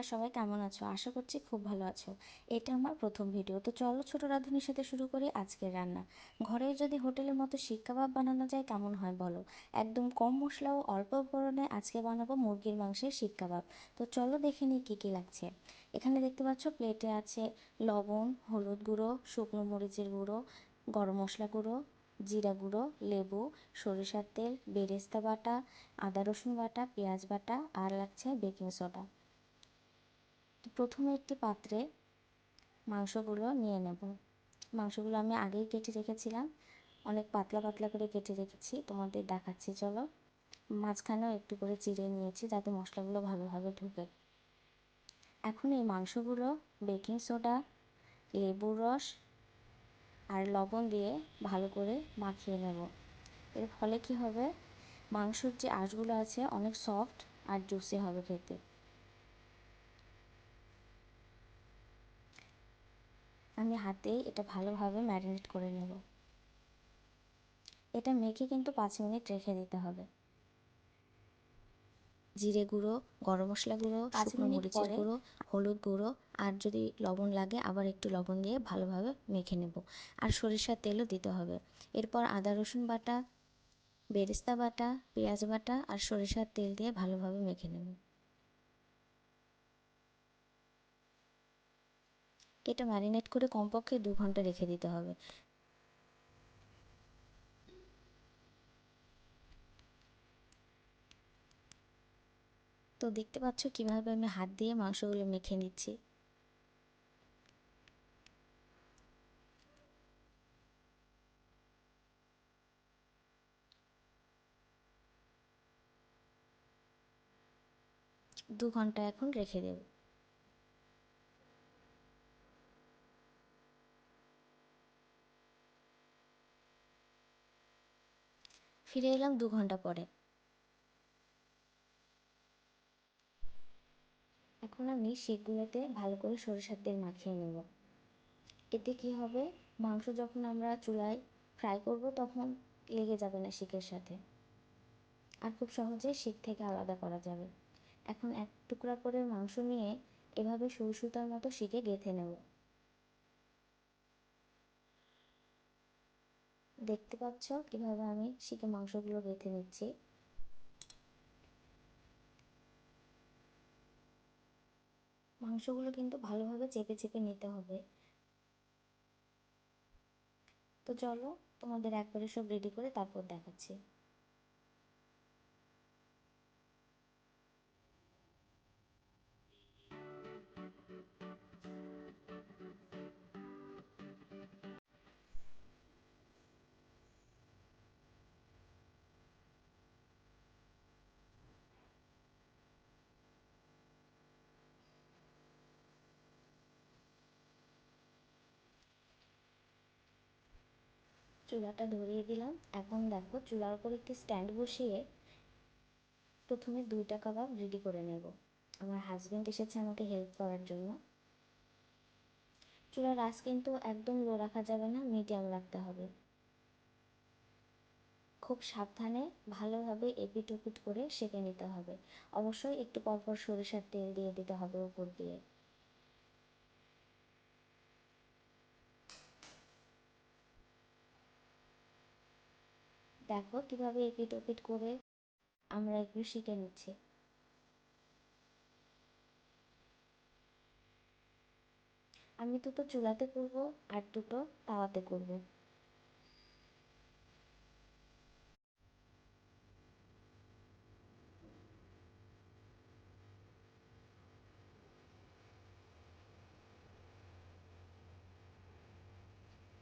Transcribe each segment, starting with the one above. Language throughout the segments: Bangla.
বন্ধুরা সবাই কেমন আছো? আশা করছি খুব ভালো আছো। এটা আমার প্রথম ভিডিও তো চলো ছোট রাঁধুনির সাথে শুরু করি আজকের রান্না। ঘরে যদি হোটেলের মতো শিক কাবাব বানানো যায় কেমন হয় বলো? একদম কম মশলা ও অল্প উপকরণে আজকে বানাবো মুরগির মাংসের শিক কাবাব তো চলো দেখে নিই কী কী লাগছে। এখানে দেখতে পাচ্ছ প্লেটে আছে লবণ, হলুদ গুঁড়ো, শুকনো মরিচের গুঁড়ো, গরম মশলা গুঁড়ো, জিরা গুঁড়ো, লেবু, সরিষার তেল, বেরেস্তা বাটা, আদা রসুন বাটা, পেঁয়াজ বাটা, আর লাগছে বেকিং সোডা প্রথমে একটি পাত্রে মাংসগুলো নিয়ে নেব। মাংসগুলো আমি আগেই কেটে রেখেছিলাম। অনেক পাতলা পাতলা করে কেটে রেখেছি। তোমাদের দেখাচ্ছি, চলো। মাঝখানেও একটু করে চিড়ে নিয়েছি যাতে মশলাগুলো ভালোভাবে ঢুকে। এখন এই মাংসগুলো বেকিং সোডা লেবুর রস আর লবণ দিয়ে ভালো করে মাখিয়ে নেব। এর ফলে কি হবে? মাংসর যে আঁশগুলো আছে অনেক সফট আর জুসি হবে খেতে। আমি হাতেই এটা ভালোভাবে ম্যারিনেট করে নেব। এটা মেখে কিন্তু পাঁচ মিনিট রেখে দিতে হবে। জিরে গুঁড়ো গরম মশলা গুঁড়ো শুকনো মরিচের গুঁড়ো হলুদ গুঁড়ো আর যদি লবণ লাগে আবার একটু লবণ দিয়ে ভালোভাবে মেখে নেব। আর সরিষার তেলও দিতে হবে। এরপর আদা রসুন বাটা বেরেস্তা বাটা পেঁয়াজ বাটা আর সরিষার তেল দিয়ে ভালোভাবে মেখে নেব। এটা ম্যারিনেট করে কমপক্ষে দু ঘণ্টা রেখে দিতে হবে। তো দেখতে পাচ্ছ কীভাবে আমি হাত দিয়ে মাংসগুলো মেখে নিচ্ছি। দু ঘণ্টা এখন রেখে দেব। ফিরে এলাম দু ঘণ্টা পরে। এখন আমি সেগুলোতে ভালো করে সরিষার তেল মাখিয়ে নেব। এতে কি হবে? মাংস যখন আমরা চুলায় ফ্রাই করব, তখন লেগে যাবে না শিকের সাথে। আর খুব সহজে শিক থেকে আলাদা করা যাবে। এখন এক টুকরা করে মাংস নিয়ে এভাবে সরু সুতার মতো শিকে গেঁথে নেব। দেখতে পাচ্ছ কীভাবে আমি শিখে মাংসগুলো বেঁধে নিচ্ছি। মাংসগুলো কিন্তু ভালোভাবে চেপে চেপে নিতে হবে। তো চলো তোমাদের একবারে সব রেডি করে তারপর দেখাচ্ছি। চুলাটা ধরিয়ে দিলাম। এখন দেখো চুলার উপর একটি স্ট্যান্ড বসিয়ে প্রথমে দুইটা কাবাব রেডি করে নেব। আমার হাজব্যান্ড এসেছে আমাকে হেল্প করার জন্য। চুলার আঁচ কিন্তু একদম লো রাখা যাবে না মিডিয়াম রাখতে হবে। খুব সাবধানে ভালোভাবে এপিট ওপিট করে সেঁকে নিতে হবে। অবশ্যই একটু পরপর সরিষার তেল দিয়ে দিতে হবে উপর দিয়ে। দেখো কীভাবে এপিট ওপিট করে আমরা একটু শিখে নিচ্ছি। আমি দুটো চুলাতে করব আর দুটো তাওয়াতে করব।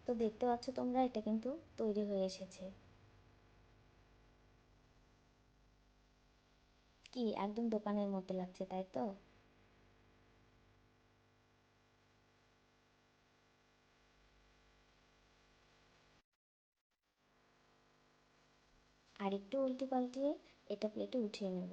তো দেখতে পাচ্ছ তোমরা, এটা কিন্তু তৈরি হয়ে এসেছে। কি একদম দোকানের মতো লাগছে, তাই তো? আর একটু উল্টে পাল্টিয়ে এটা প্লেটে উঠিয়ে নেব।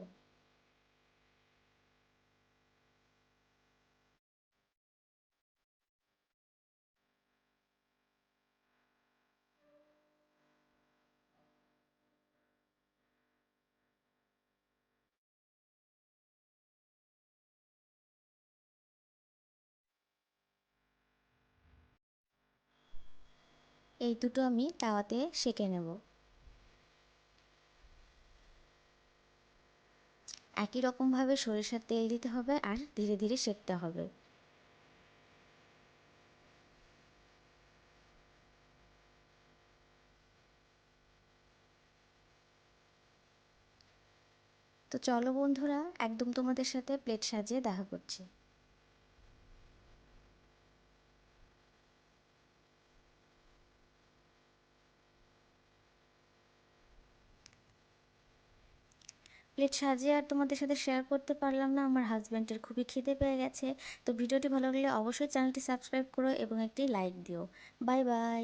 এই দুটো আমি তাওয়াতে সেঁকে নেব। একই রকমভাবে সরিষার তেল দিতে হবে আর ধীরে ধীরে সেঁকতে হবে। তো চলো বন্ধুরা, একদম তোমাদের সাথে প্লেট সাজিয়ে দেখা করছি। প্লেট সাজিয়ে আর তোমাদের সাথে শেয়ার করতে পারলাম না, আমার হাজব্যান্ডের খুবই খিদে পেয়ে গেছে। তো ভিডিওটি ভালো লাগলে অবশ্যই চ্যানেলটি সাবস্ক্রাইব করো এবং একটি লাইক দিও। Bye bye